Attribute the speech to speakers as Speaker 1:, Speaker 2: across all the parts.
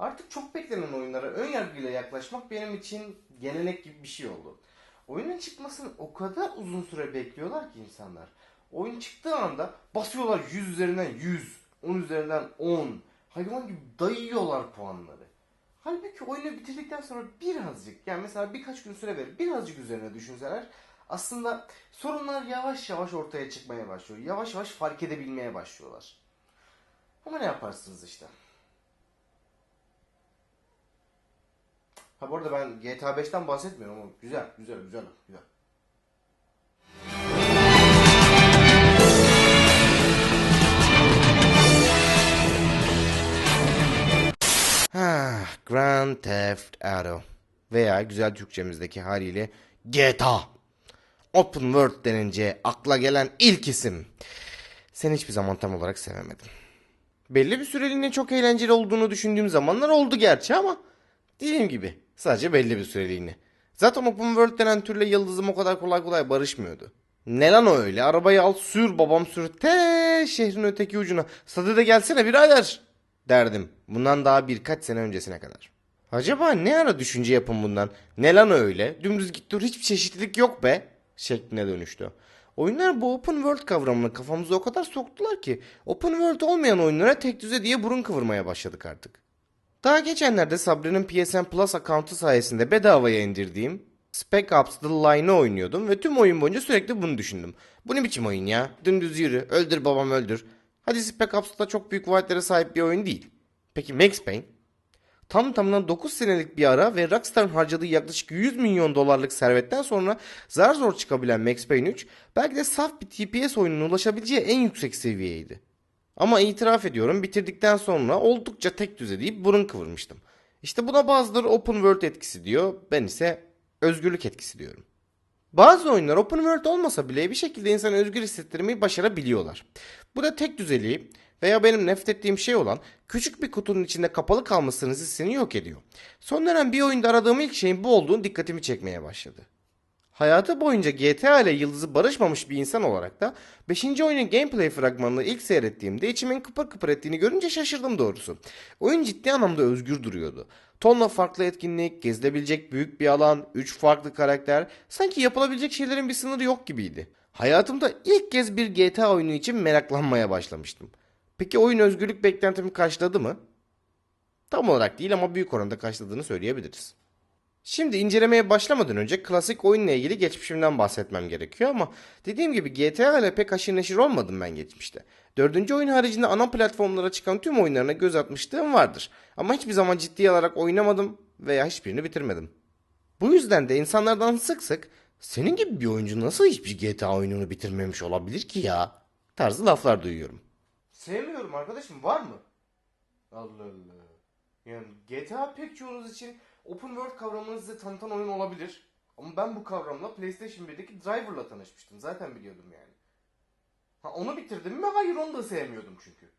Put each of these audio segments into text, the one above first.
Speaker 1: Artık çok beklenen oyunlara ön yargıyla yaklaşmak benim için gelenek gibi bir şey oldu. Oyunun çıkmasını o kadar uzun süre bekliyorlar ki insanlar. Oyun çıktığı anda basıyorlar 100 üzerinden 100, 10 üzerinden 10. Hayvan gibi dayıyorlar puanları. Halbuki oyunu bitirdikten sonra birazcık yani mesela birkaç gün süre verip birazcık üzerine düşünseler aslında sorunlar yavaş yavaş ortaya çıkmaya başlıyor. Yavaş yavaş fark edebilmeye başlıyorlar. Ama ne yaparsınız işte. Ha bu arada ben GTA 5'ten bahsetmiyorum ama güzel güzel güzel güzel. Ha, Grand Theft Auto veya güzel Türkçemizdeki haliyle GTA. Open World denince akla gelen ilk isim. Seni hiçbir zaman tam olarak sevemedim. Belli bir süreliğine çok eğlenceli olduğunu düşündüğüm zamanlar oldu gerçi ama dediğim gibi sadece belli bir süreliğine. Zaten Open World denen türle yıldızım o kadar kolay kolay barışmıyordu. Ne lan o öyle? Arabayı al sür babam sür te şehrin öteki ucuna. Sadı da gelsene birader derdim. Bundan daha birkaç sene öncesine kadar. Acaba ne ara düşünce yapın bundan? Ne lan öyle? Dümdüz git dur hiçbir çeşitlilik yok be şekline dönüştü. Oyunlar bu open world kavramını kafamıza o kadar soktular ki open world olmayan oyunlara tek düze diye burun kıvırmaya başladık artık. Daha geçenlerde Sabri'nin PSN Plus account'u sayesinde bedavaya indirdiğim Spec Ops The Line'ı oynuyordum ve tüm oyun boyunca sürekli bunu düşündüm. Bu ne biçim oyun ya? Dümdüz yürü, öldür babam öldür. Hadi Spec Ops da çok büyük vaatlere sahip bir oyun değil. Peki Max Payne? Tam tamına 9 senelik bir ara ve Rockstar'ın harcadığı yaklaşık 100 milyon dolarlık servetten sonra zar zor çıkabilen Max Payne 3 belki de saf bir TPS oyununa ulaşabileceği en yüksek seviyeydi. Ama itiraf ediyorum bitirdikten sonra oldukça tek düze deyip burun kıvırmıştım. İşte buna bazıları open world etkisi diyor ben ise özgürlük etkisi diyorum. Bazı oyunlar open world olmasa bile bir şekilde insanı özgür hissettirmeyi başarabiliyorlar. Bu da tek düzeliği veya benim nefret ettiğim şey olan küçük bir kutunun içinde kapalı kalmasının hissini yok ediyor. Son dönem bir oyunda aradığım ilk şeyin bu olduğunu dikkatimi çekmeye başladı. Hayatı boyunca GTA ile yıldızı barışmamış bir insan olarak da 5. oyunun gameplay fragmanını ilk seyrettiğimde içimin kıpır kıpır ettiğini görünce şaşırdım doğrusu. Oyun ciddi anlamda özgür duruyordu. Tonla farklı etkinlik, gezilebilecek büyük bir alan, 3 farklı karakter, sanki yapılabilecek şeylerin bir sınırı yok gibiydi. Hayatımda ilk kez bir GTA oyunu için meraklanmaya başlamıştım. Peki oyun özgürlük beklentimi karşıladı mı? Tam olarak değil ama büyük oranda karşıladığını söyleyebiliriz. Şimdi incelemeye başlamadan önce klasik oyunla ilgili geçmişimden bahsetmem gerekiyor ama dediğim gibi GTA ile pek haşır neşir olmadım ben geçmişte. Dördüncü oyun haricinde ana platformlara çıkan tüm oyunlarına göz atmışlığım vardır. Ama hiçbir zaman ciddiye alarak oynamadım veya hiçbirini bitirmedim. Bu yüzden de insanlardan sık sık senin gibi bir oyuncu nasıl hiçbir GTA oyununu bitirmemiş olabilir ki ya tarzı laflar duyuyorum. Sevmiyorum arkadaşım var mı? Allah Allah. Yani GTA pek çoğunuz için open world kavramını size tanıtan oyun olabilir. Ama ben bu kavramla PlayStation 1'deki Driver'la tanışmıştım. Zaten biliyordum yani. Ha onu bitirdim mi? Hayır onu da sevmiyordum çünkü.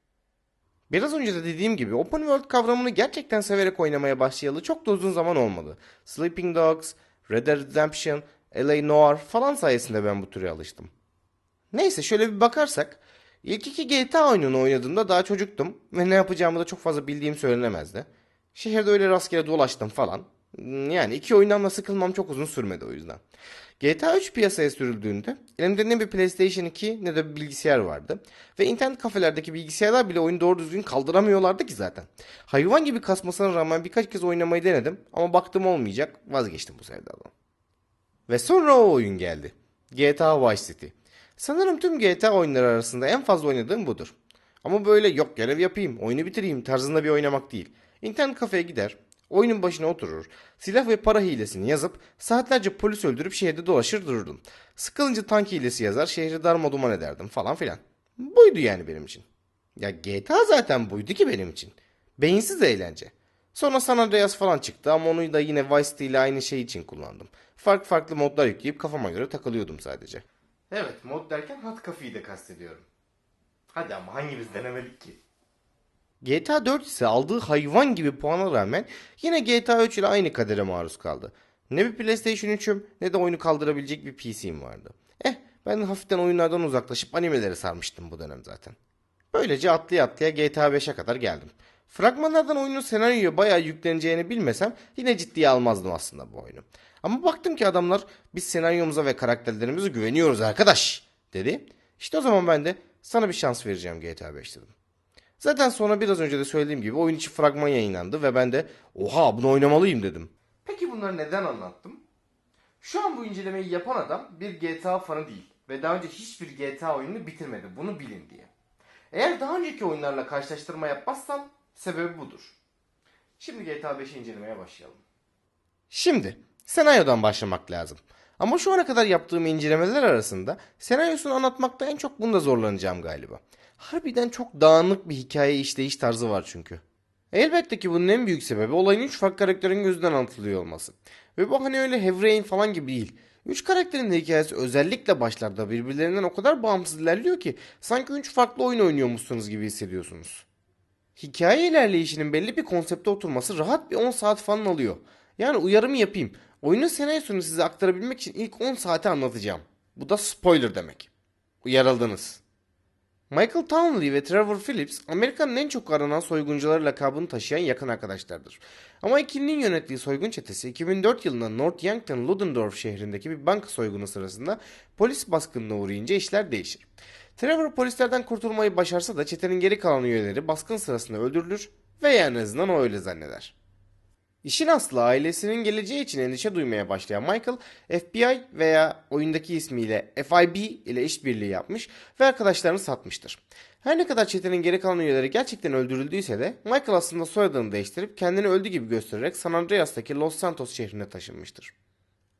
Speaker 1: Biraz önce de dediğim gibi open world kavramını gerçekten severek oynamaya başlayalı çok da uzun zaman olmadı. Sleeping Dogs, Red Dead Redemption, LA Noir falan sayesinde ben bu türe alıştım. Neyse şöyle bir bakarsak ilk iki GTA oyununu oynadığımda daha çocuktum ve ne yapacağımı da çok fazla bildiğim söylenemezdi. Şehirde öyle rastgele dolaştım falan. Yani iki oyundan da sıkılmam çok uzun sürmedi o yüzden. GTA 3 piyasaya sürüldüğünde elimde ne bir PlayStation 2 ne de bir bilgisayar vardı. Ve internet kafelerdeki bilgisayarlar bile oyunu doğru düzgün kaldıramıyorlardı ki zaten. Hayvan gibi kasmasına rağmen birkaç kez oynamayı denedim ama baktım olmayacak vazgeçtim bu sevdadan. Ve sonra o oyun geldi. GTA Vice City. Sanırım tüm GTA oyunları arasında en fazla oynadığım budur. Ama böyle yok görev yapayım, oyunu bitireyim tarzında bir oynamak değil. İnternet kafeye gider, oyunun başına oturur, silah ve para hilesini yazıp saatlerce polis öldürüp şehirde dolaşır dururdum. Sıkılınca tank hilesi yazar, şehri darmaduman ederdim falan filan. Buydu yani benim için. Ya GTA zaten buydu ki benim için. Beyinsiz eğlence. Sonra San Andreas falan çıktı ama onu da yine Vice City ile aynı şey için kullandım. Farklı farklı modlar yükleyip kafama göre takılıyordum sadece. Evet mod derken hat kafayı da kastediyorum. Hadi ama hangimiz denemedik ki? GTA 4 ise aldığı hayvan gibi puana rağmen yine GTA 3 ile aynı kadere maruz kaldı. Ne bir PlayStation 3'üm ne de oyunu kaldırabilecek bir PC'm vardı. Eh ben hafiften oyunlardan uzaklaşıp animelere sarmıştım bu dönem zaten. Böylece atlaya atlaya GTA 5'e kadar geldim. Fragmanlardan oyunun senaryoya bayağı yükleneceğini bilmesem yine ciddiye almazdım aslında bu oyunu. Ama baktım ki adamlar biz senaryomuza ve karakterlerimize güveniyoruz arkadaş dedi. İşte o zaman ben de sana bir şans vereceğim GTA 5 dedim. Zaten sonra biraz önce de söylediğim gibi oyun içi fragman yayınlandı ve ben de oha bunu oynamalıyım dedim. Peki bunları neden anlattım? Şu an bu incelemeyi yapan adam bir GTA fanı değil ve daha önce hiçbir GTA oyununu bitirmedi bunu bilin diye. Eğer daha önceki oyunlarla karşılaştırma yapmazsam sebebi budur. Şimdi GTA 5'i incelemeye başlayalım. Şimdi senaryodan başlamak lazım. Ama şu ana kadar yaptığım incelemeler arasında senaryosunu anlatmakta en çok bunda zorlanacağım galiba. Harbiden çok dağınık bir hikaye işleyiş tarzı var çünkü. Elbette ki bunun en büyük sebebi olayın 3 farklı karakterin gözünden anlatılıyor olması. Ve bu hani öyle Heavy Rain falan gibi değil. Üç karakterin de hikayesi özellikle başlarda birbirlerinden o kadar bağımsız ilerliyor ki sanki üç farklı oyun oynuyormuşsunuz gibi hissediyorsunuz. Hikaye ilerleyişinin belli bir konsepte oturması rahat bir 10 saat falan alıyor. Yani uyarımı yapayım. Oyunun senaryosunu size aktarabilmek için ilk 10 saati anlatacağım. Bu da spoiler demek. Uyarıldınız. Michael Townley ve Trevor Phillips Amerika'nın en çok aranan soyguncuları lakabını taşıyan yakın arkadaşlardır. Ama ikilinin yönettiği soygun çetesi 2004 yılında North Yankton Ludendorff şehrindeki bir banka soygunu sırasında polis baskınına uğrayınca işler değişir. Trevor polislerden kurtulmayı başarsa da çetenin geri kalan üyeleri baskın sırasında öldürülür veya en azından o öyle zanneder. İşin aslı ailesinin geleceği için endişe duymaya başlayan Michael, FBI veya oyundaki ismiyle FIB ile işbirliği yapmış ve arkadaşlarını satmıştır. Her ne kadar çetenin geri kalan üyeleri gerçekten öldürüldüyse de Michael aslında soyadını değiştirip kendini öldü gibi göstererek San Andreas'taki Los Santos şehrine taşınmıştır.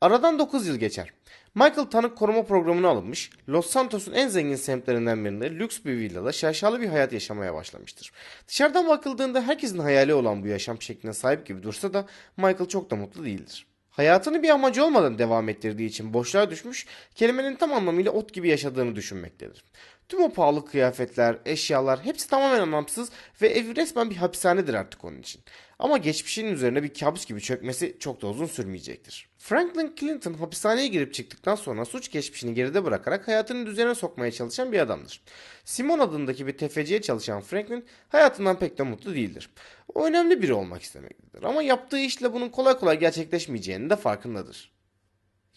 Speaker 1: Aradan 9 yıl geçer. Michael tanık koruma programına alınmış, Los Santos'un en zengin semtlerinden birinde lüks bir villada şaşalı bir hayat yaşamaya başlamıştır. Dışarıdan bakıldığında herkesin hayali olan bu yaşam şekline sahip gibi dursa da Michael çok da mutlu değildir. Hayatını bir amacı olmadan devam ettirdiği için boşluğa düşmüş, kelimenin tam anlamıyla ot gibi yaşadığını düşünmektedir. Tüm o pahalı kıyafetler, eşyalar hepsi tamamen anlamsız ve ev resmen bir hapishanedir artık onun için. Ama geçmişinin üzerine bir kabus gibi çökmesi çok da uzun sürmeyecektir. Franklin Clinton hapishaneye girip çıktıktan sonra suç geçmişini geride bırakarak hayatını düzene sokmaya çalışan bir adamdır. Simon adındaki bir tefeciye çalışan Franklin hayatından pek de mutlu değildir. O önemli biri olmak istemektedir ama yaptığı işle bunun kolay kolay gerçekleşmeyeceğinin de farkındadır.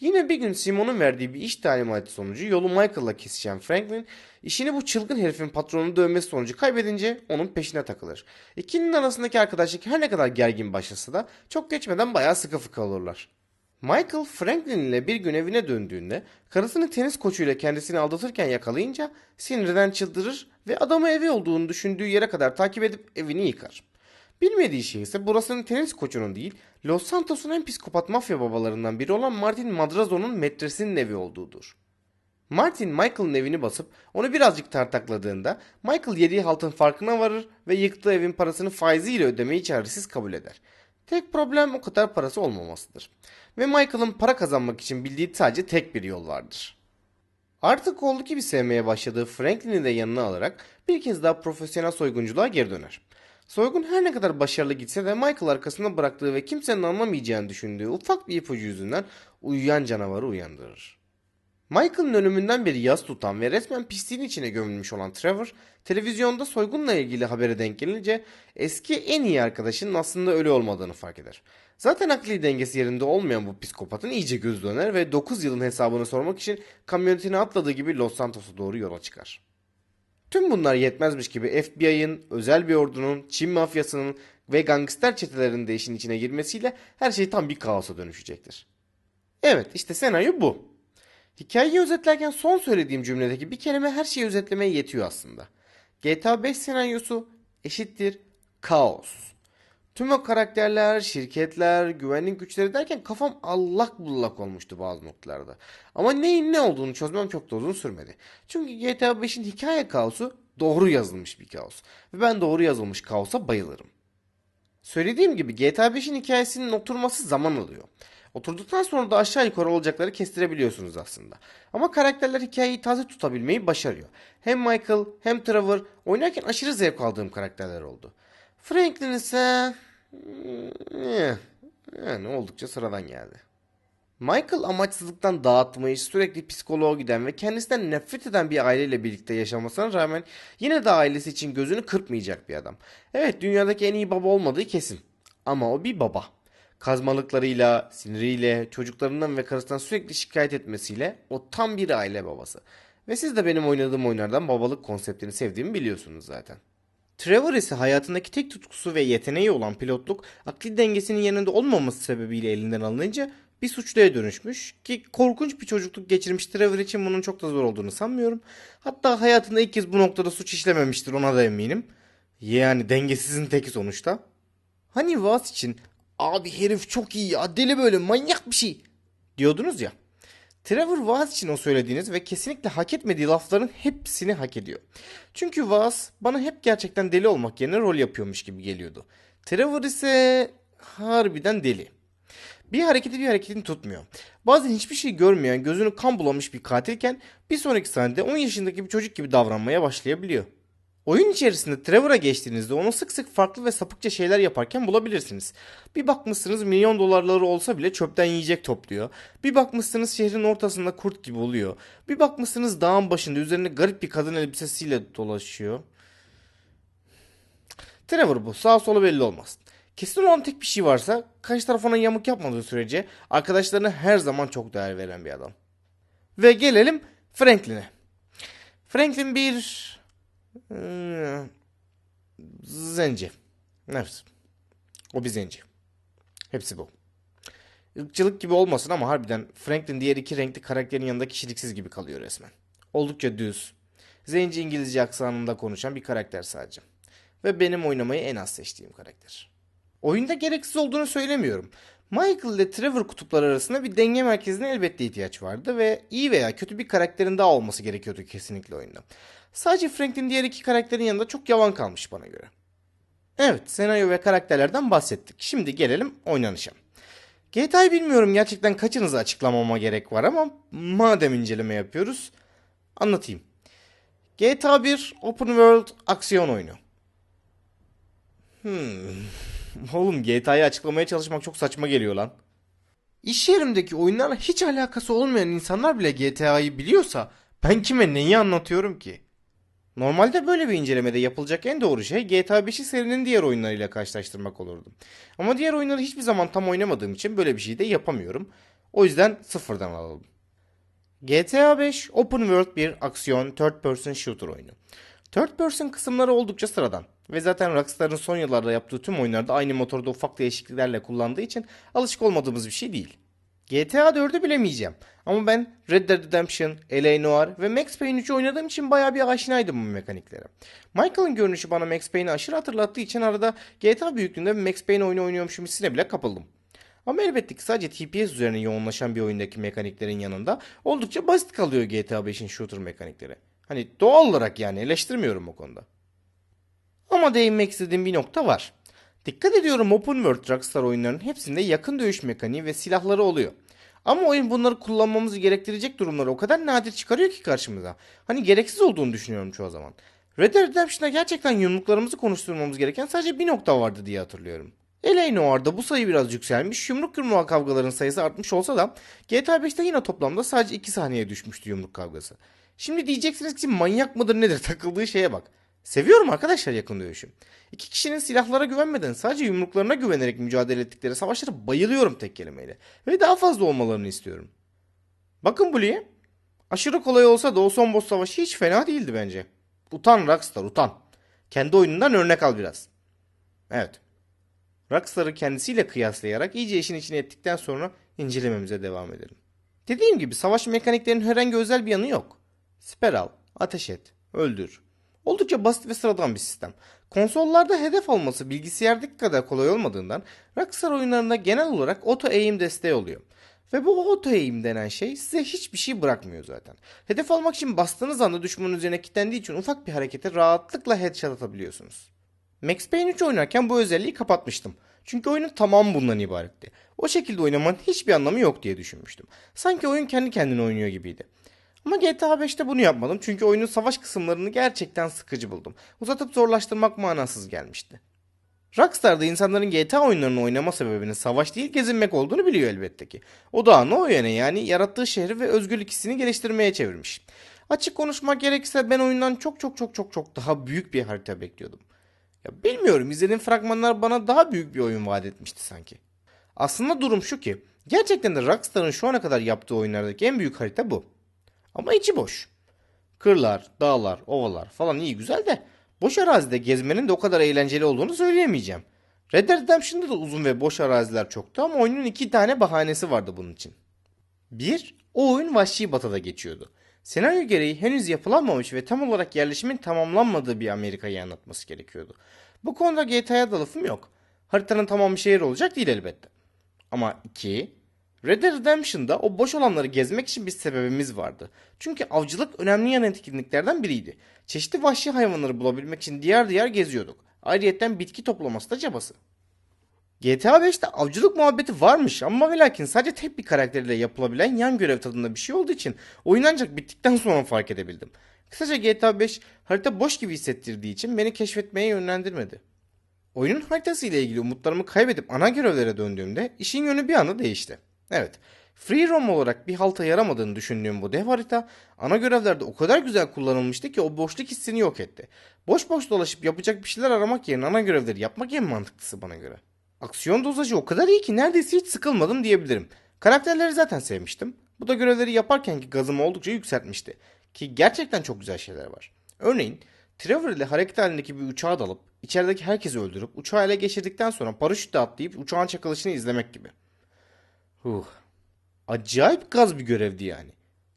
Speaker 1: Yine bir gün Simon'un verdiği bir iş talimatı sonucu yolu Michael'la kesişen Franklin, işini bu çılgın herifin patronunu dövmesi sonucu kaybedince onun peşine takılır. İkinin arasındaki arkadaşlık her ne kadar gergin başlasa da çok geçmeden bayağı sıkı fıkı olurlar. Michael Franklin ile bir gün evine döndüğünde karısını tenis koçuyla kendisini aldatırken yakalayınca sinirden çıldırır ve adamı evi olduğunu düşündüğü yere kadar takip edip evini yıkar. Bilmediği şey ise burasının tenis koçunun değil, Los Santos'un en psikopat mafya babalarından biri olan Martin Madrazo'nun metresinin evi olduğudur. Martin Michael'ın evini basıp onu birazcık tartakladığında Michael yediği haltın farkına varır ve yıktığı evin parasını faiziyle ödemeyi çaresiz kabul eder. Tek problem o kadar parası olmamasıdır. Ve Michael'ın para kazanmak için bildiği sadece tek bir yol vardır. Artık oldu gibi sevmeye başladığı Franklin'i de yanına alarak bir kez daha profesyonel soygunculuğa geri döner. Soygun her ne kadar başarılı gitse de Michael arkasında bıraktığı ve kimsenin anlamayacağını düşündüğü ufak bir ipucu yüzünden uyuyan canavarı uyandırır. Michael'ın ölümünden beri yas tutan ve resmen pisliğin içine gömülmüş olan Trevor, televizyonda soygunla ilgili habere denk gelince eski en iyi arkadaşının aslında ölü olmadığını fark eder. Zaten akli dengesi yerinde olmayan bu psikopatın iyice göz döner ve 9 yılın hesabını sormak için kamyonetine atladığı gibi Los Santos'a doğru yola çıkar. Tüm bunlar yetmezmiş gibi FBI'ın, özel bir ordunun, Çin mafyasının ve gangster çetelerinin de işin içine girmesiyle her şey tam bir kaosa dönüşecektir. Evet işte senaryo bu. Hikayeyi özetlerken son söylediğim cümledeki bir kelime her şeyi özetlemeye yetiyor aslında. GTA 5 senaryosu eşittir kaos. Tüm o karakterler, şirketler, güvenlik güçleri derken kafam allak bullak olmuştu bazı noktalarda. Ama neyin ne olduğunu çözmem çok da uzun sürmedi. Çünkü GTA 5'in hikaye kaosu doğru yazılmış bir kaos. Ve ben doğru yazılmış kaosa bayılırım. Söylediğim gibi GTA 5'in hikayesinin oturması zaman alıyor. Oturduktan sonra da aşağı yukarı olacakları kestirebiliyorsunuz aslında. Ama karakterler hikayeyi taze tutabilmeyi başarıyor. Hem Michael hem Trevor oynarken aşırı zevk aldığım karakterler oldu. Franklin ise... hmm, eh, Yani oldukça sıradan geldi. Michael amaçsızlıktan dağıtmayı sürekli psikoloğa giden ve kendisinden nefret eden bir aileyle birlikte yaşamasına rağmen yine de ailesi için gözünü kırpmayacak bir adam. Evet dünyadaki en iyi baba olmadığı kesin. Ama o bir baba. Kazmalıklarıyla, siniriyle, çocuklarından ve karısından sürekli şikayet etmesiyle o tam bir aile babası. Ve siz de benim oynadığım oyunlardan babalık konseptini sevdiğimi biliyorsunuz zaten. Trevor hayatındaki tek tutkusu ve yeteneği olan pilotluk akli dengesinin yanında olmaması sebebiyle elinden alınınca bir suçluya dönüşmüş ki korkunç bir çocukluk geçirmiş Trevor için bunun çok da zor olduğunu sanmıyorum. Hatta hayatında ilk kez bu noktada suç işlememiştir ona da eminim. Yani dengesizin teki sonuçta. Hani Vaz için abi herif çok iyi ya deli böyle manyak bir şey diyordunuz ya. Trevor Vaz için o söylediğiniz ve kesinlikle hak etmediği lafların hepsini hak ediyor. Çünkü Vaz bana hep gerçekten deli olmak yerine rol yapıyormuş gibi geliyordu. Trevor ise harbiden deli. Bir hareketi bir hareketini tutmuyor. Bazen hiçbir şey görmeyen, gözünü kan bulamış bir katilken bir sonraki sahnede 10 yaşındaki bir çocuk gibi davranmaya başlayabiliyor. Oyun içerisinde Trevor'a geçtiğinizde onu sık sık farklı ve sapıkça şeyler yaparken bulabilirsiniz. Bir bakmışsınız milyon dolarları olsa bile çöpten yiyecek topluyor. Bir bakmışsınız şehrin ortasında kurt gibi oluyor. Bir bakmışsınız dağın başında üzerine garip bir kadın elbisesiyle dolaşıyor. Trevor bu. Sağ solu belli olmaz. Kesin olan tek bir şey varsa karşı taraf ona yamuk yapmadığı sürece arkadaşlarına her zaman çok değer veren bir adam. Ve gelelim Franklin'e. Franklin bir zenci. Evet. O bir zenci. Hepsi bu. Irkçılık gibi olmasın ama harbiden Franklin diğer iki renkli karakterin yanında kişiliksiz gibi kalıyor resmen. Oldukça düz. Zenci İngilizce aksanında konuşan bir karakter sadece. Ve benim oynamayı en az seçtiğim karakter. Oyunda gereksiz olduğunu söylemiyorum. Michael ile Trevor kutupları arasında bir denge merkezine elbette ihtiyaç vardı ve iyi veya kötü bir karakterin daha olması gerekiyordu kesinlikle oyunda. Sadece Frank'in diğer iki karakterin yanında çok yavan kalmış bana göre. Evet senaryo ve karakterlerden bahsettik. Şimdi gelelim oynanışa. GTA'yı bilmiyorum gerçekten kaçınızı açıklamama gerek var ama madem inceleme yapıyoruz anlatayım. GTA 1 Open World aksiyon oyunu. Hmm. Oğlum GTA'yı açıklamaya çalışmak çok saçma geliyor lan. İş yerimdeki oyunlarla hiç alakası olmayan insanlar bile GTA'yı biliyorsa ben kime neyi anlatıyorum ki? Normalde böyle bir incelemede yapılacak en doğru şey GTA 5'i serinin diğer oyunlarıyla karşılaştırmak olurdu. Ama diğer oyunları hiçbir zaman tam oynamadığım için böyle bir şey de yapamıyorum. O yüzden sıfırdan alalım. GTA 5 Open World bir aksiyon third person shooter oyunu. Third person kısımları oldukça sıradan ve zaten Rockstar'ın son yıllarda yaptığı tüm oyunlarda aynı motorda ufak değişikliklerle kullandığı için alışık olmadığımız bir şey değil. GTA 4'ü bilemeyeceğim ama ben Red Dead Redemption, L.A. Noire ve Max Payne 3'ü oynadığım için bayağı bir aşinaydım bu mekaniklere. Michael'ın görünüşü bana Max Payne'i aşırı hatırlattığı için arada GTA büyüklüğünde bir Max Payne oyunu oynuyormuşum hissine bile kapıldım. Ama elbette ki sadece TPS üzerine yoğunlaşan bir oyundaki mekaniklerin yanında oldukça basit kalıyor GTA 5'in shooter mekanikleri. Hani doğal olarak yani eleştirmiyorum o konuda. Ama değinmek istediğim bir nokta var. Dikkat ediyorum Open World Rockstar oyunlarının hepsinde yakın dövüş mekaniği ve silahları oluyor. Ama oyun bunları kullanmamızı gerektirecek durumları o kadar nadir çıkarıyor ki karşımıza. Hani gereksiz olduğunu düşünüyorum çoğu zaman. Red Dead Redemption'da gerçekten yumruklarımızı konuşturmamız gereken sadece bir nokta vardı diye hatırlıyorum. L.A. Noire'da bu sayı biraz yükselmiş, yumruk yumruğa kavgaların sayısı artmış olsa da GTA 5'te yine toplamda sadece 2 saniyeye düşmüştü yumruk kavgası. Şimdi diyeceksiniz ki manyak mıdır nedir takıldığı şeye bak. Seviyorum arkadaşlar yakın dövüşü. İki kişinin silahlara güvenmeden sadece yumruklarına güvenerek mücadele ettikleri savaşlara bayılıyorum tek kelimeyle. Ve daha fazla olmalarını istiyorum. Bakın Blue'ye. Aşırı kolay olsa da o son boss savaşı hiç fena değildi bence. Utan Rockstar utan. Kendi oyunundan örnek al biraz. Evet. Rockstar'ı kendisiyle kıyaslayarak iyice işin içine ettikten sonra incelememize devam edelim. Dediğim gibi savaş mekaniklerinin herhangi özel bir yanı yok. Siper al, ateş et, öldür. Oldukça basit ve sıradan bir sistem. Konsollarda hedef alması bilgisayardaki kadar kolay olmadığından Rockstar oyunlarında genel olarak auto aim desteği oluyor. Ve bu auto aim denen şey size hiçbir şey bırakmıyor zaten. Hedef almak için bastığınız anda düşmanın üzerine kilitlendiği için ufak bir harekete rahatlıkla headshot atabiliyorsunuz. Max Payne 3 oynarken bu özelliği kapatmıştım. Çünkü oyunun tamamı bundan ibaretti. O şekilde oynamanın hiçbir anlamı yok diye düşünmüştüm. Sanki oyun kendi kendine oynuyor gibiydi. Ama GTA 5'te bunu yapmadım çünkü oyunun savaş kısımlarını gerçekten sıkıcı buldum. Uzatıp zorlaştırmak manasız gelmişti. Rockstar da insanların GTA oyunlarını oynama sebebinin savaş değil gezinmek olduğunu biliyor elbette ki. O da o yöne yani yarattığı şehri ve özgürlük hissini geliştirmeye çevirmiş. Açık konuşmak gerekirse ben oyundan çok çok çok çok çok daha büyük bir harita bekliyordum. Ya bilmiyorum izlediğim fragmanlar bana daha büyük bir oyun vaat etmişti sanki. Aslında durum şu ki gerçekten de Rockstar'ın şu ana kadar yaptığı oyunlardaki en büyük harita bu. Ama içi boş. Kırlar, dağlar, ovalar falan iyi güzel de boş arazide gezmenin de o kadar eğlenceli olduğunu söyleyemeyeceğim. Red Dead Redemption'da da uzun ve boş araziler çoktu ama oyunun iki tane bahanesi vardı bunun için. Bir, o oyun Vahşi Batı'da geçiyordu. Senaryo gereği henüz yapılanmamış ve tam olarak yerleşimin tamamlanmadığı bir Amerika'yı anlatması gerekiyordu. Bu konuda GTA'ya da lafım yok. Haritanın tamamı şehir olacak değil elbette. Ama iki, Red Dead Redemption'da o boş alanları gezmek için bir sebebimiz vardı. Çünkü avcılık önemli yan etkinliklerden biriydi. Çeşitli vahşi hayvanları bulabilmek için diğer diğer geziyorduk. Ayrıyeten bitki toplaması da cabası. GTA 5'te avcılık muhabbeti varmış ama ve lakin sadece tek bir karakteriyle yapılabilen yan görev tadında bir şey olduğu için oyun ancak bittikten sonra fark edebildim. Kısaca GTA 5 harita boş gibi hissettirdiği için beni keşfetmeye yönlendirmedi. Oyunun haritası ile ilgili umutlarımı kaybedip ana görevlere döndüğümde işin yönü bir anda değişti. Evet, free roam olarak bir halta yaramadığını düşündüğüm bu dev harita ana görevlerde o kadar güzel kullanılmıştı ki o boşluk hissini yok etti. Boş boş dolaşıp yapacak bir şeyler aramak yerine ana görevleri yapmak en mantıklısı bana göre. Aksiyon dozajı o kadar iyi ki neredeyse hiç sıkılmadım diyebilirim. Karakterleri zaten sevmiştim. Bu da görevleri yaparkenki gazımı oldukça yükseltmişti. Ki gerçekten çok güzel şeyler var. Örneğin Trevor ile hareket halindeki bir uçağa dalıp içerideki herkesi öldürüp uçağı ele geçirdikten sonra paraşütle atlayıp uçağın çakılışını izlemek gibi. Huh. Acayip gaz bir görevdi yani.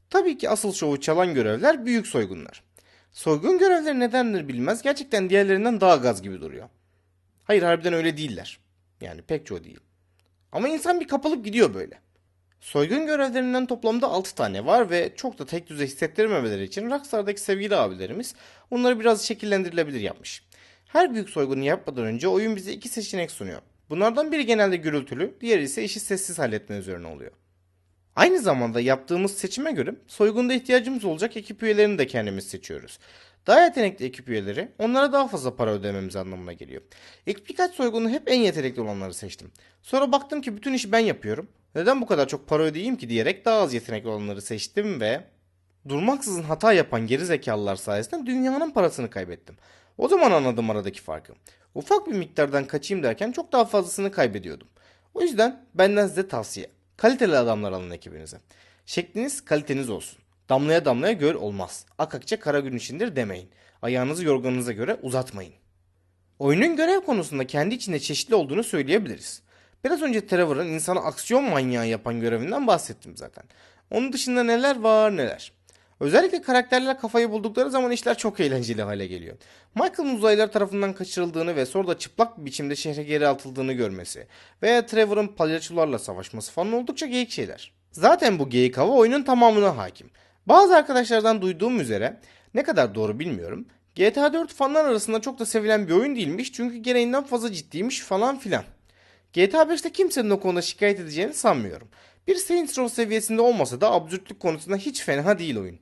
Speaker 1: Tabii ki asıl şovu çalan görevler büyük soygunlar. Soygun görevleri nedendir bilmez gerçekten diğerlerinden daha gaz gibi duruyor. Hayır harbiden öyle değiller. Yani pek çoğu değil. Ama insan bir kapılıp gidiyor böyle. Soygun görevlerinden toplamda 6 tane var ve çok da tek düze hissettirmemeleri için Rockstar'daki sevgili abilerimiz onları biraz şekillendirilebilir yapmış. Her büyük soygunu yapmadan önce oyun bize iki seçenek sunuyor. Bunlardan biri genelde gürültülü, diğeri ise işi sessiz halletme üzerine oluyor. Aynı zamanda yaptığımız seçime göre soygunda ihtiyacımız olacak ekip üyelerini de kendimiz seçiyoruz. Daha yetenekli ekip üyeleri onlara daha fazla para ödememiz anlamına geliyor. İlk birkaç soygunu hep en yetenekli olanları seçtim. Sonra baktım ki bütün işi ben yapıyorum. Neden bu kadar çok para ödeyeyim ki diyerek daha az yetenekli olanları seçtim ve durmaksızın hata yapan geri zekalılar sayesinde dünyanın parasını kaybettim. O zaman anladım aradaki farkı. Ufak bir miktardan kaçayım derken çok daha fazlasını kaybediyordum. O yüzden benden size tavsiye. Kaliteli adamlar alın ekibinize. Şekliniz kaliteniz olsun. Damlaya damlaya göl olmaz. Akakça kara gün içindir demeyin. Ayağınızı yorganınıza göre uzatmayın. Oyunun görev konusunda kendi içinde çeşitli olduğunu söyleyebiliriz. Biraz önce Trevor'ın insanı aksiyon manyağı yapan görevinden bahsettim zaten. Onun dışında neler var neler. Özellikle karakterler kafayı buldukları zaman işler çok eğlenceli hale geliyor. Michael'ın uzaylılar tarafından kaçırıldığını ve sonra da çıplak bir biçimde şehre geri atıldığını görmesi veya Trevor'ın palyaçolarla savaşması falan oldukça geyik şeyler. Zaten bu geyik hava oyunun tamamına hakim. Bazı arkadaşlardan duyduğum üzere ne kadar doğru bilmiyorum. GTA 4 fanlar arasında çok da sevilen bir oyun değilmiş çünkü gereğinden fazla ciddiymiş falan filan. GTA 5'te kimsenin o konuda şikayet edeceğini sanmıyorum. Bir Saints Row seviyesinde olmasa da absürtlük konusunda hiç fena değil oyun.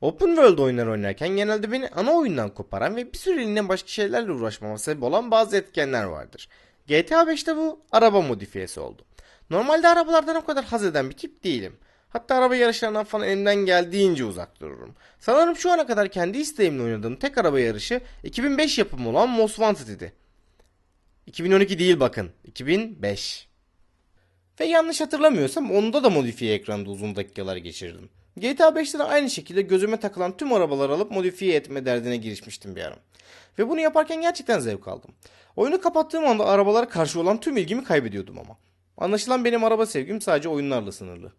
Speaker 1: Open World oyunlar oynarken genelde beni ana oyundan koparan ve bir süreliğine başka şeylerle uğraşmama sebep olan bazı etkenler vardır. GTA 5'te bu araba modifiyesi oldu. Normalde arabalardan o kadar haz eden bir tip değilim. Hatta araba yarışlarından falan elimden geldiğince uzak dururum. Sanırım şu ana kadar kendi isteğimle oynadığım tek araba yarışı 2005 yapımı olan Most Wanted idi. 2012 değil bakın. 2005. Ve yanlış hatırlamıyorsam onda da modifiye ekranda uzun dakikalar geçirdim. GTA 5'te de aynı şekilde gözüme takılan tüm arabaları alıp modifiye etme derdine girişmiştim bir ara. Ve bunu yaparken gerçekten zevk aldım. Oyunu kapattığım anda arabalara karşı olan tüm ilgimi kaybediyordum ama. Anlaşılan benim araba sevgim sadece oyunlarla sınırlı.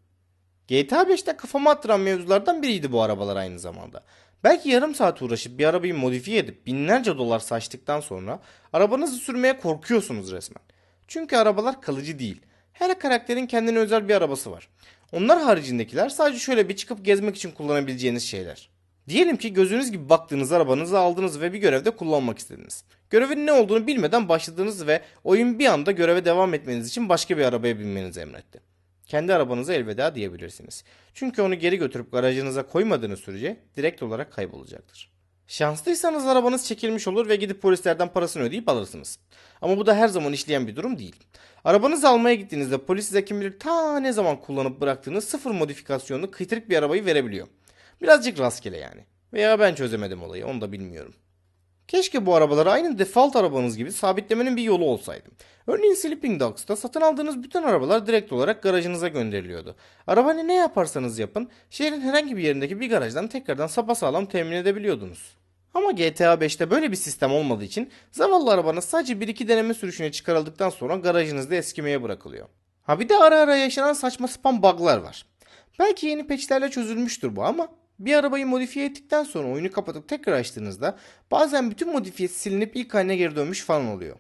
Speaker 1: GTA 5'te kafama attıran mevzulardan biriydi bu arabalar aynı zamanda. Belki yarım saat uğraşıp bir arabayı modifiye edip binlerce dolar saçtıktan sonra arabanızı sürmeye korkuyorsunuz resmen. Çünkü arabalar kalıcı değil. Her karakterin kendine özel bir arabası var. Onlar haricindekiler sadece şöyle bir çıkıp gezmek için kullanabileceğiniz şeyler. Diyelim ki gözünüz gibi baktığınız arabanızı aldınız ve bir görevde kullanmak istediniz. Görevin ne olduğunu bilmeden başladınız ve oyun bir anda göreve devam etmeniz için başka bir arabaya binmenizi emretti. Kendi arabanıza elveda diyebilirsiniz. Çünkü onu geri götürüp garajınıza koymadığınız sürece direkt olarak kaybolacaktır. Şanslıysanız arabanız çekilmiş olur ve gidip polislerden parasını ödeyip alırsınız. Ama bu da her zaman işleyen bir durum değil. Arabanızı almaya gittiğinizde polis size kim bilir ta ne zaman kullanıp bıraktığınız sıfır modifikasyonlu kıytırık bir arabayı verebiliyor. Birazcık rastgele yani. Veya ben çözemedim olayı onu da bilmiyorum. Keşke bu arabaları aynı default arabanız gibi sabitlemenin bir yolu olsaydı. Örneğin Sleeping Dogs'ta satın aldığınız bütün arabalar direkt olarak garajınıza gönderiliyordu. Arabayı ne yaparsanız yapın, şehrin herhangi bir yerindeki bir garajdan tekrardan sapasağlam temin edebiliyordunuz. Ama GTA 5'te böyle bir sistem olmadığı için zavallı arabanız sadece 1-2 deneme sürüşüne çıkarıldıktan sonra garajınızda eskimeye bırakılıyor. Ha bir de ara ara yaşanan saçma sapan bug'lar var. Belki yeni patchlerle çözülmüştür bu ama bir arabayı modifiye ettikten sonra oyunu kapatıp tekrar açtığınızda bazen bütün modifiyesi silinip ilk haline geri dönmüş falan oluyor.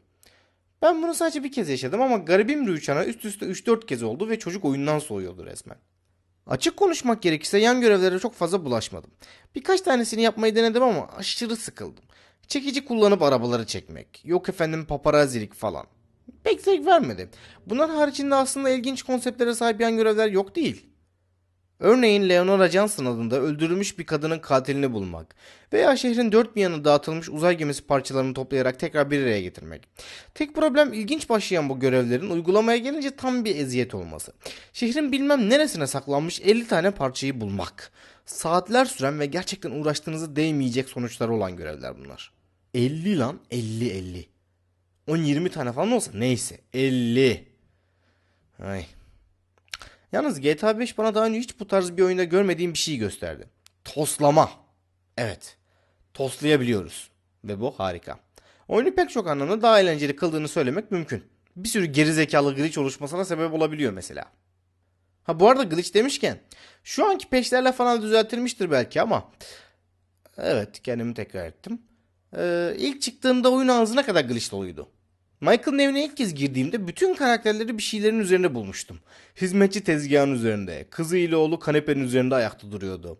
Speaker 1: Ben bunu sadece bir kez yaşadım ama garibim Rüçhan'a üst üste 3-4 kez oldu ve çocuk oyundan soğuyordu resmen. Açık konuşmak gerekirse yan görevlere çok fazla bulaşmadım. Birkaç tanesini yapmayı denedim ama aşırı sıkıldım. Çekici kullanıp arabaları çekmek, yok efendim paparazilik falan. Pek zevk vermedi. Bunlar haricinde aslında ilginç konseptlere sahip yan görevler yok değil. Örneğin Leonora Johnson adında öldürülmüş bir kadının katilini bulmak veya şehrin dört bir yanı dağıtılmış uzay gemisi parçalarını toplayarak tekrar bir araya getirmek. Tek problem ilginç başlayan bu görevlerin uygulamaya gelince tam bir eziyet olması. Şehrin bilmem neresine saklanmış 50 tane parçayı bulmak. Saatler süren ve gerçekten uğraştığınızı değmeyecek sonuçları olan görevler bunlar. 50 lan 50 50. 10-20 tane falan olsa neyse 50. Ay. Yalnız GTA 5 bana daha önce hiç bu tarz bir oyunda görmediğim bir şey gösterdi. Toslama. Evet. Toslayabiliyoruz. Ve bu harika. Oyunu pek çok anlamda daha eğlenceli kıldığını söylemek mümkün. Bir sürü gerizekalı glitch oluşmasına sebep olabiliyor mesela. Ha bu arada glitch demişken şu anki peşlerle falan düzeltilmiştir belki ama evet kendimi tekrar ettim. Ee, ilk çıktığında oyun ağzına kadar glitch doluydu. Michael'ın evine ilk kez girdiğimde bütün karakterleri bir şeylerin üzerinde bulmuştum. Hizmetçi tezgahın üzerinde, kızı ile oğlu kanepenin üzerinde ayakta duruyordu.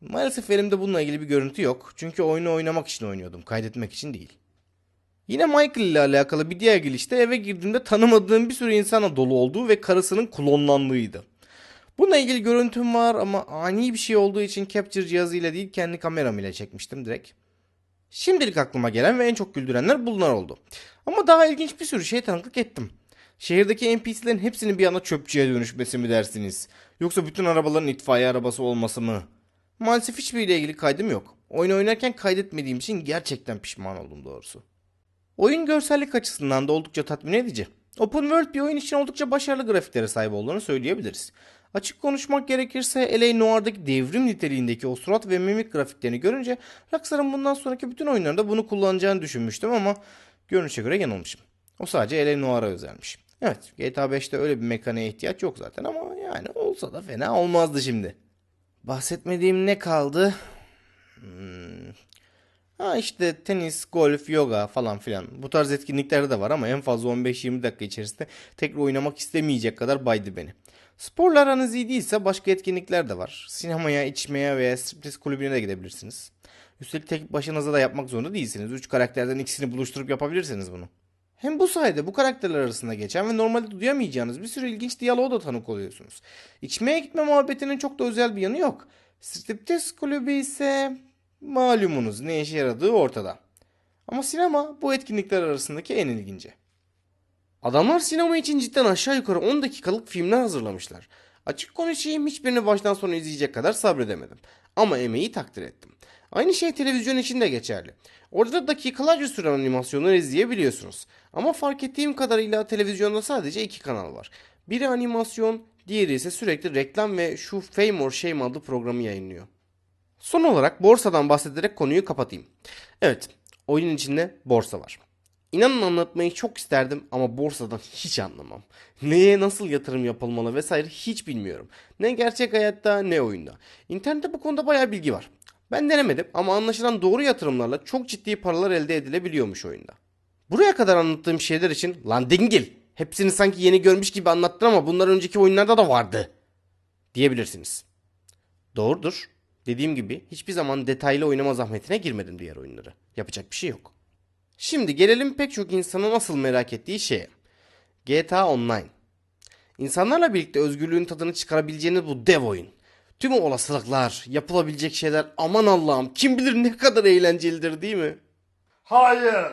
Speaker 1: Maalesef elimde bununla ilgili bir görüntü yok. Çünkü oyunu oynamak için oynuyordum, kaydetmek için değil. Yine Michael ile alakalı bir diğer gelişte eve girdiğimde tanımadığım bir sürü insana dolu olduğu ve karısının klonlandığıydı. Bununla ilgili görüntüm var ama ani bir şey olduğu için capture cihazıyla değil kendi kameram ile çekmiştim direkt. Şimdilik aklıma gelen ve en çok güldürenler bunlar oldu. Ama daha ilginç bir sürü şey tanıklık ettim. Şehirdeki NPC'lerin hepsinin bir anda çöpçüye dönüşmesi mi dersiniz? Yoksa bütün arabaların itfaiye arabası olması mı? Maalesef hiçbiriyle ilgili kaydım yok. Oyun oynarken kaydetmediğim için gerçekten pişman oldum doğrusu. Oyun görsellik açısından da oldukça tatmin edici. Open World bir oyun için oldukça başarılı grafiklere sahip olduğunu söyleyebiliriz. Açık konuşmak gerekirse L.A. Noire'daki devrim niteliğindeki o surat ve mimik grafiklerini görünce Rockstar'ın bundan sonraki bütün oyunlarında bunu kullanacağını düşünmüştüm ama görünüşe göre yanılmışım. O sadece L.A. Noire'a özelmiş. Evet GTA 5'te öyle bir mekaniğe ihtiyaç yok zaten ama yani olsa da fena olmazdı şimdi. Bahsetmediğim ne kaldı? Hmm. Ha işte tenis, golf, yoga falan filan. Bu tarz etkinlikler de var ama en fazla 15-20 dakika içerisinde tekrar oynamak istemeyecek kadar baydı beni. Sporla aranız iyi değilse başka etkinlikler de var. Sinemaya, içmeye veya striptiz kulübüne de gidebilirsiniz. Üstelik tek başınıza da yapmak zorunda değilsiniz. Üç karakterden ikisini buluşturup yapabilirsiniz bunu. Hem bu sayede bu karakterler arasında geçen ve normalde duyamayacağınız bir sürü ilginç diyaloğa da tanık oluyorsunuz. İçmeye gitme muhabbetinin çok da özel bir yanı yok. Striptiz kulübü ise malumunuz ne işe yaradığı ortada. Ama sinema bu etkinlikler arasındaki en ilginci. Adamlar sinema için cidden aşağı yukarı 10 dakikalık filmler hazırlamışlar. Açık konuşayım hiçbirini baştan sona izleyecek kadar sabredemedim. Ama emeği takdir ettim. Aynı şey televizyon için de geçerli. Orada da dakikalarca süren animasyonları izleyebiliyorsunuz. Ama fark ettiğim kadarıyla televizyonda sadece iki kanal var. Biri animasyon, diğeri ise sürekli reklam ve şu Fame or Shame adlı programı yayınlıyor. Son olarak borsadan bahsederek konuyu kapatayım. Evet, oyunun içinde borsa var. İnanın anlatmayı çok isterdim ama borsadan hiç anlamam. Neye nasıl yatırım yapılmalı vesaire hiç bilmiyorum. Ne gerçek hayatta ne oyunda. İnternette bu konuda bayağı bilgi var. Ben denemedim ama anlaşılan doğru yatırımlarla çok ciddi paralar elde edilebiliyormuş oyunda. Buraya kadar anlattığım şeyler için lan dingil hepsini sanki yeni görmüş gibi anlattın ama bunlar önceki oyunlarda da vardı diyebilirsiniz. Doğrudur. Dediğim gibi hiçbir zaman detaylı oynama zahmetine girmedim diğer oyunları. Yapacak bir şey yok. Şimdi gelelim pek çok insanın asıl merak ettiği şeye. GTA Online. İnsanlarla birlikte özgürlüğün tadını çıkarabileceğiniz bu dev oyun. Tüm o olasılıklar, yapılabilecek şeyler aman Allah'ım kim bilir ne kadar eğlencelidir değil mi?
Speaker 2: Hayır.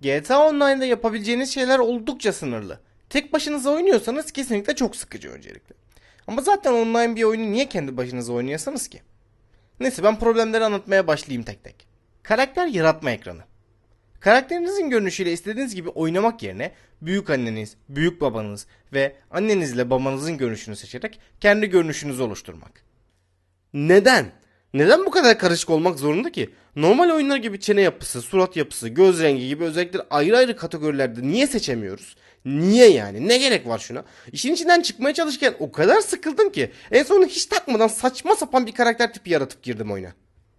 Speaker 1: GTA Online'da yapabileceğiniz şeyler oldukça sınırlı. Tek başınıza oynuyorsanız kesinlikle çok sıkıcı öncelikle. Ama zaten online bir oyunu niye kendi başınıza oynuyorsanız ki? Neyse ben problemleri anlatmaya başlayayım tek tek. Karakter yaratma ekranı. Karakterinizin görünüşüyle istediğiniz gibi oynamak yerine büyük anneniz, büyük babanız ve annenizle babanızın görünüşünü seçerek kendi görünüşünüzü oluşturmak. Neden? Neden bu kadar karışık olmak zorunda ki? Normal oyunlar gibi çene yapısı, surat yapısı, göz rengi gibi özellikleri ayrı ayrı kategorilerde niye seçemiyoruz? Niye yani? Ne gerek var şuna? İşin içinden çıkmaya çalışırken o kadar sıkıldım ki en sonunda hiç takmadan saçma sapan bir karakter tipi yaratıp girdim oyuna.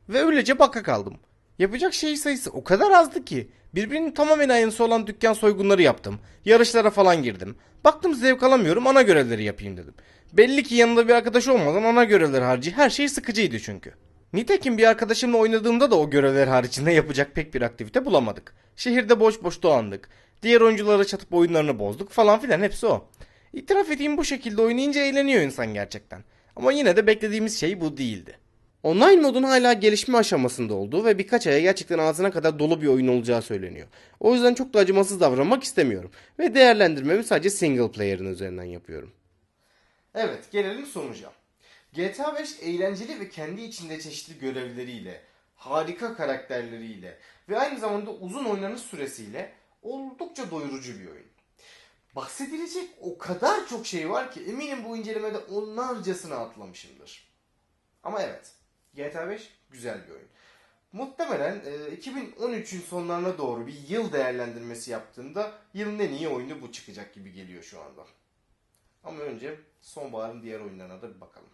Speaker 1: Ve öylece baka kaldım. Yapacak şey sayısı o kadar azdı ki birbirinin tamamen aynısı olan dükkan soygunları yaptım. Yarışlara falan girdim. Baktım zevk alamıyorum ana görevleri yapayım dedim. Belli ki yanında bir arkadaş olmadan ana görevler harici her şey sıkıcıydı çünkü. Nitekim bir arkadaşımla oynadığımda da o görevler haricinde yapacak pek bir aktivite bulamadık. Şehirde boş boş dolandık. Diğer oyunculara çatıp oyunlarını bozduk falan filan hepsi o. İtiraf edeyim bu şekilde oynayınca eğleniyor insan gerçekten. Ama yine de beklediğimiz şey bu değildi. Online modun hala gelişme aşamasında olduğu ve birkaç aya gerçekten ağzına kadar dolu bir oyun olacağı söyleniyor. O yüzden çok da acımasız davranmak istemiyorum. Ve değerlendirmemi sadece single player'ın üzerinden yapıyorum. Evet gelelim sonuca. GTA 5 eğlenceli ve kendi içinde çeşitli görevleriyle, harika karakterleriyle ve aynı zamanda uzun oynanış süresiyle oldukça doyurucu bir oyun. Bahsedilecek o kadar çok şey var ki eminim bu incelemede onlarcasını atlamışımdır. Ama evet, GTA 5 güzel bir oyun. Muhtemelen e, 2013'ün sonlarına doğru bir yıl değerlendirmesi yaptığımda yılın en iyi oyunu bu çıkacak gibi geliyor şu anda. Ama önce sonbaharın diğer oyunlarına da bir bakalım.